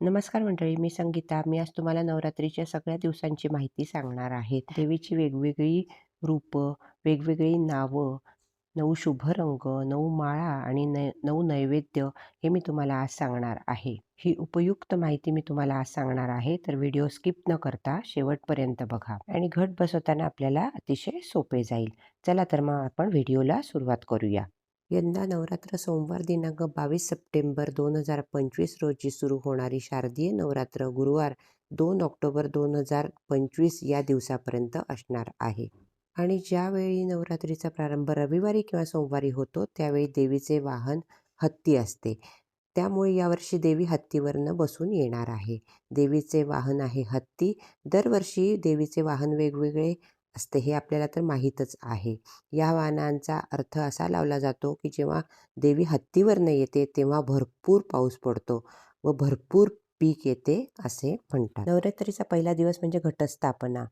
नमस्कार मंडळी मी संगीता. मी आज तुम्हाला नवरात्रीच्या सगळ्या दिवसांची माहिती सांगणार आहे. देवीची वेगवेगळी रूपं वेगवेगळी नावं नऊ शुभ रंग नऊ माळा आणि न नऊ नैवेद्य हे मी तुम्हाला आज सांगणार आहे. ही उपयुक्त माहिती मी तुम्हाला आज सांगणार आहे तर व्हिडिओ स्किप न करता शेवटपर्यंत बघा आणि घट बसवताना आपल्याला अतिशय सोपे जाईल. चला तर मग आपण व्हिडिओला सुरुवात करूया. यंदा नवरात्र सोमवार दिनांक बावीस सप्टेंबर दोन हजार पंचवीस रोजी सुरू होणारी शारदीय नवरात्र गुरुवार दोन ऑक्टोबर दोन हजार पंचवीस या दिवसापर्यंत असणार आहे. आणि ज्यावेळी नवरात्रीचा प्रारंभ रविवारी किंवा सोमवारी होतो त्यावेळी देवीचे वाहन हत्ती असते. त्यामुळे यावर्षी देवी हत्तीवरनं बसून येणार आहे. देवीचे वाहन आहे हत्ती. दरवर्षी देवीचे वाहन वेगवेगळे असते हे आपल्याला तर माहीतच आहे. या वाहनांचा अर्थ असा लावला जातो की जेव्हा देवी हत्तीवरनं येते तेव्हा भरपूर पाऊस पडतो व भरपूर पीक येते असे म्हणतात. नवरात्रीचा पहिला दिवस म्हणजे घटस्थापना.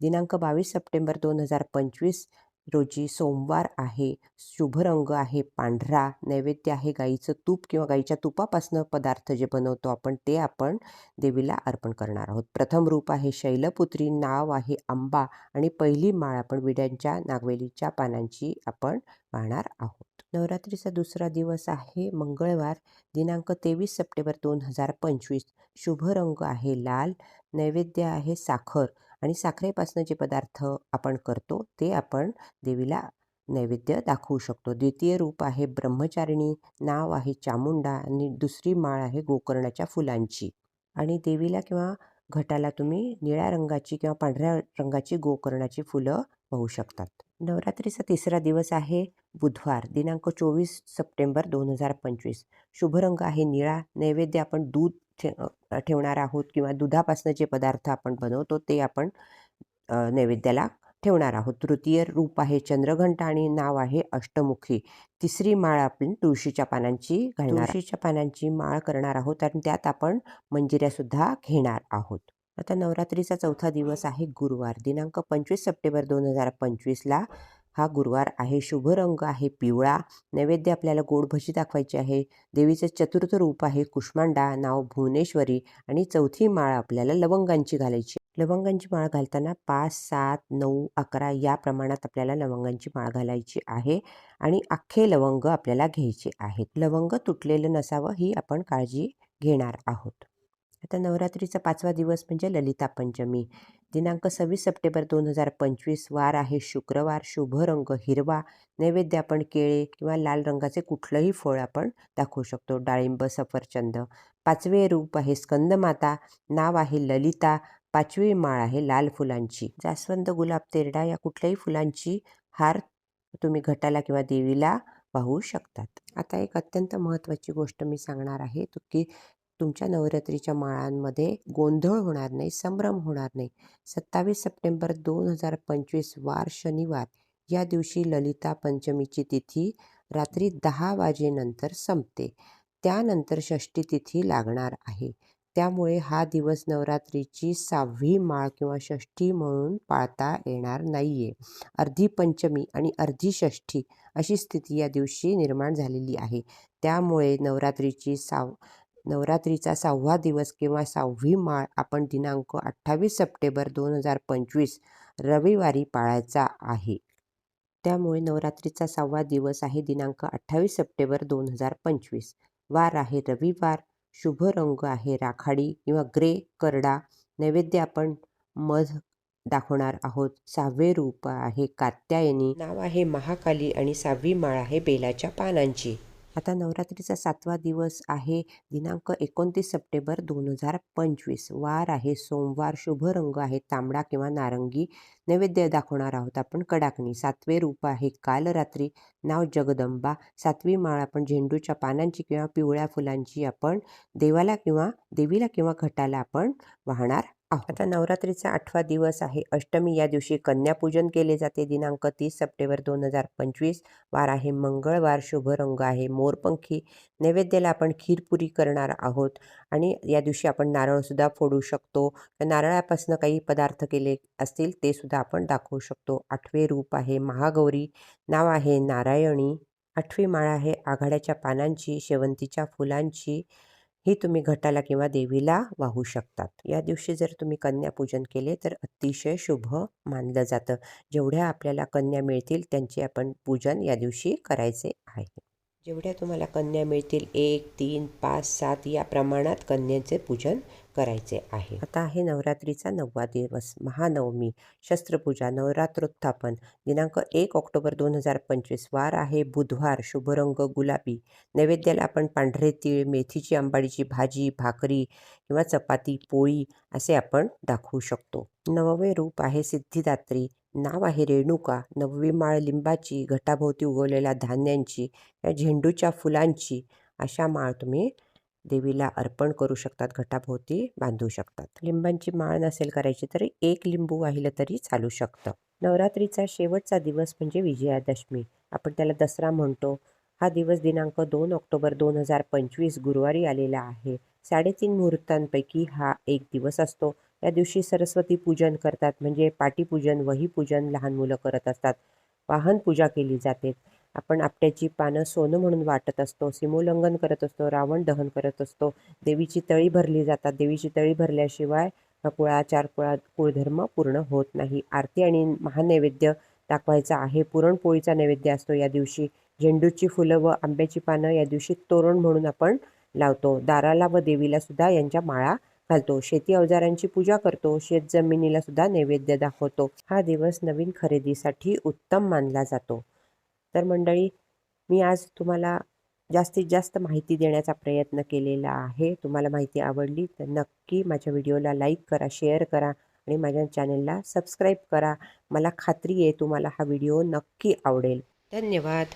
दिनांक बावीस सप्टेंबर दोन हजार पंचवीस रोजी सोमवार आहे शुभ रंग आहे पांढरा नैवेद्य आहे गाईचं तूप किंवा गाईच्या तुपापासनं पदार्थ जे बनवतो आपण ते आपण देवीला अर्पण करणार आहोत. प्रथम रूप आहे शैलपुत्री नाव आहे आंबा आणि पहिली माळ आपण विड्यांच्या नागवेलीच्या पानांची आपण वाहणार आहोत. नवरात्रीचा दुसरा दिवस आहे मंगळवार दिनांक तेवीस सप्टेंबर दोन हजार पंचवीस. शुभ रंग आहे लाल नैवेद्य आहे साखर आणि साखरेपासून जे पदार्थ आपण करतो ते आपण देवीला नैवेद्य दाखवू शकतो. द्वितीय रूप आहे ब्रह्मचारिणी नाव आहे चामुंडा आणि दुसरी माळ आहे गोकर्णाच्या फुलांची. आणि देवीला किंवा घटाला तुम्ही निळ्या रंगाची किंवा पांढऱ्या रंगाची गोकर्णाची फुलं पाहू शकतात. नवरात्रीचा तिसरा दिवस आहे बुधवार दिनांक चोवीस सप्टेंबर दोन हजार पंचवीस. शुभ रंग आहे निळा नैवेद्य आपण दूध ठेवणार आहोत किंवा दुधापासून जे पदार्थ आपण बनवतो ते आपण नैवेद्याला ठेवणार आहोत. तृतीय रूप आहे चंद्रघंटा आणि नाव आहे अष्टमुखी. तिसरी माळ आपण तुळशीच्या पानांची घालणार तुळशीच्या पानांची माळ करणार आहोत आणि त्यात आपण मंजिऱ्यासुद्धा घेणार आहोत. आता नवरात्रीचा चौथा दिवस आहे गुरुवार. दिनांक पंचवीस सप्टेंबर दोन हजार पंचवीसला हा गुरुवार आहे. शुभ रंग आहे. पिवळा नैवेद्य आपल्याला गोड भजी दाखवायची आहे. देवीचं चतुर्थ रूप आहे. कुष्मांडा नाव भुवनेश्वरी आणि चौथी माळ आपल्याला लवंगांची घालायची. लवंगांची माळ घालताना पाच सात नऊ अकरा या प्रमाणात आपल्याला लवंगांची माळ घालायची आहे आणि अख्खे लवंग आपल्याला घ्यायचे आहेत. लवंग तुटलेलं नसावं ही आपण काळजी घेणार आहोत. आता नवरात्रीचा पाचवा दिवस म्हणजे ललिता पंचमी दिनांक सव्वीस सप्टेंबर दोन हजार पंचवीस वार आहे. शुक्रवार शुभ रंग हिरवा नैवेद्य आपण केळे किंवा लाल रंगाचे कुठलंही फळ आपण दाखवू शकतो. डाळिंब सफरचंद पाचवे रूप आहे स्कंदमाता नाव आहे ललिता पाचवी माळ आहे लाल फुलांची. जास्वंद गुलाब तेरडा या कुठल्याही फुलांची हार तुम्ही घटाला किंवा देवीला पाहू शकतात. आता एक अत्यंत महत्त्वाची गोष्ट मी सांगणार आहे तो की तुमच्या नवरात्रीच्या माळांमध्ये गोंधळ होणार नाही संभ्रम होणार नाही. सत्तावीस सप्टेंबर दोन हजार पंचवीस वार शनिवार. या दिवशी ललिता पंचमीची तिथी रात्री दहा वाजेनंतर संपते. त्यानंतर षष्टी तिथी लागणार आहे. त्यामुळे हा दिवस नवरात्रीची सहावी माळ किंवा षष्ठी म्हणून पाळता येणार नाही आहे अर्धी पंचमी आणि अर्धी षष्ठी अशी स्थिती या दिवशी निर्माण झालेली आहे. त्यामुळे नवरात्रीची साव नवरात्रीचा सहावा दिवस किंवा सहावी माळ आपण दिनांक अठ्ठावीस सप्टेंबर दोन हजार पंचवीस रविवारी पाळायचा आहे. त्यामुळे नवरात्रीचा सहावा दिवस आहे दिनांक अठ्ठावीस सप्टेंबर दोन हजार पंचवीस. वार आहे रविवार शुभ रंग आहे राखाडी किंवा ग्रे करडा. नैवेद्य आपण मध दाखवणार आहोत. सहावे रूप आहे कात्यायनी. नाव आहे महाकाली आणि सहावी माळ आहे बेलाच्या पानांची. आता नवरात्रीचा सातवा दिवस आहे. दिनांक एकोणतीस सप्टेंबर दोन हजार पंचवीस. वार आहे. सोमवार शुभ रंग आहे. तांबडा किंवा नारंगी नैवेद्य दाखवणार आहोत आपण. कडाकणी सातवे रूप आहे. कालरात्री नाव जगदंबा. सातवी माळ आपण झेंडूच्या पानांची किंवा पिवळ्या फुलांची आपण देवाला किंवा देवीला किंवा घटाला आपण वाहणार आता नवरात्रीचा आठवा दिवस आहे. अष्टमी या दिवशी कन्यापूजन केले जाते. दिनांक तीस सप्टेंबर दोन हजार पंचवीस. वार आहे. मंगळवार. शुभ रंग आहे. मोरपंखी नैवेद्याला आपण खीरपुरी करणार आहोत. आणि या दिवशी आपण नारळसुद्धा फोडू शकतो. नारळापासून काही पदार्थ केले असतील ते सुद्धा आपण दाखवू शकतो. आठवे रूप आहे. महागौरी नाव आहे. नारायणी. आठवी माळ आहे. आघाड्याच्या पानांची शेवंतीच्या फुलांची ही तुम्ही घटाला किंवा देवीला वाहू शकतात. या दिवशी जर तुम्ही कन्यापूजन केले तर अतिशय शुभ मानलं जातं. जेवढ्या आपल्याला कन्या मिळतील त्यांचे आपण पूजन या दिवशी करायचे आहे. जेवढ्या तुम्हाला कन्या मिळतील एक तीन पाच सात या प्रमाणात कन्यांचे पूजन करायचे आहे. आता आहे नवरात्रीचा नववा दिवस. महानवमी शस्त्रपूजा नवरात्रोत्थापन. दिनांक एक ऑक्टोबर दोन हजार पंचवीस. वार आहे बुधवार शुभरंग गुलाबी. नैवेद्याला आपण पांढरे तीळ मेथीची आंबाडीची भाजी भाकरी किंवा चपाती पोळी असे आपण दाखवू शकतो. नववे रूप आहे सिद्धिदात्री. नाव आहे रेणुका. नववी माळ लिंबाची घटाभोवती उगवलेल्या धान्यांची या झेंडूच्या फुलांची. अशा माळ तुम्ही देवीला अर्पण करू शकतात घटाभोवती बांधू शकतात. लिंबांची माळ नसेल करायची तरी एक लिंबू वाहिलं तरी चालू शकतं. नवरात्रीचा शेवटचा दिवस म्हणजे विजयादशमी. आपण त्याला दसरा म्हणतो. हा दिवस दिनांक दोन ऑक्टोबर दोन हजार पंचवीस गुरुवारी आलेला आहे. साडेतीन मुहूर्तांपैकी हा एक दिवस असतो. या दिवशी सरस्वती पूजन करतात म्हणजे पाटीपूजन वहीपूजन लहान मुलं करत असतात. वाहन पूजा केली जाते. आपण आपट्याची पानं सोनं म्हणून वाटत असतो सीमोल्लंघन करत असतो रावण दहन करत असतो. देवीची तळी भरली जातात. देवीची तळी भरल्याशिवाय हा कुळाचार कुळा कुळधर्म पूर्ण होत नाही. आरती आणि महानैवेद्य दाखवायचा आहे. पुरणपोळीचा नैवेद्य असतो या दिवशी. झेंडूची फुलं व आंब्याची पानं या दिवशी तोरण म्हणून आपण लावतो. दाराला व देवीला सुद्धा यांच्या माळा घालतो. शेती अवजारांची पूजा करतो. शेत जमिनीला सुद्धा नैवेद्य दाखवतो. हा दिवस नवीन खरेदीसाठी उत्तम मानला जातो. तर मंडळी मी आज तुम्हाला जास्तीत जास्त माहिती देण्याचा प्रयत्न केलेला आहे. तुम्हाला माहिती आवडली तर नक्की माझ्या व्हिडिओला लाईक करा शेअर करा आणि माझ्या चॅनलला सबस्क्राईब करा. मला खात्री आहे तुम्हाला हा व्हिडिओ नक्की आवडेल. धन्यवाद.